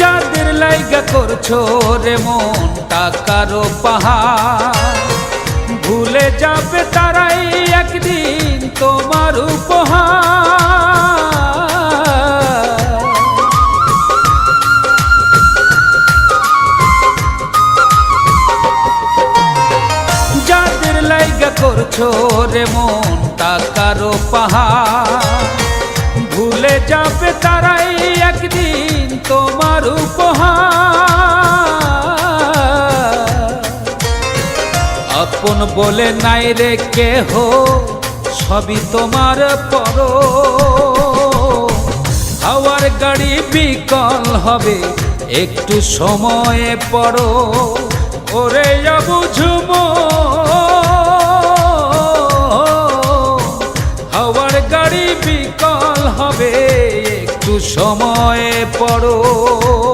যাদের লাইগা করছ রে মন টাকারও পাহাড় ভুলে যাবে তারাই একদিন তোমার উপহার। যাদের লাইগা করছ রে মন টাকারও পাহাড় ভুলে যাবে তোমার উপহার। আপন বলে নাই রে কেহ, সবই তোমার পর। হাওয়ার গাড়ি বিকল হবে, একটু সময়ে পড়ো। ওরে বুঝুম হাওয়ার গাড়ি বিকল হবে সময়ে পড়ো।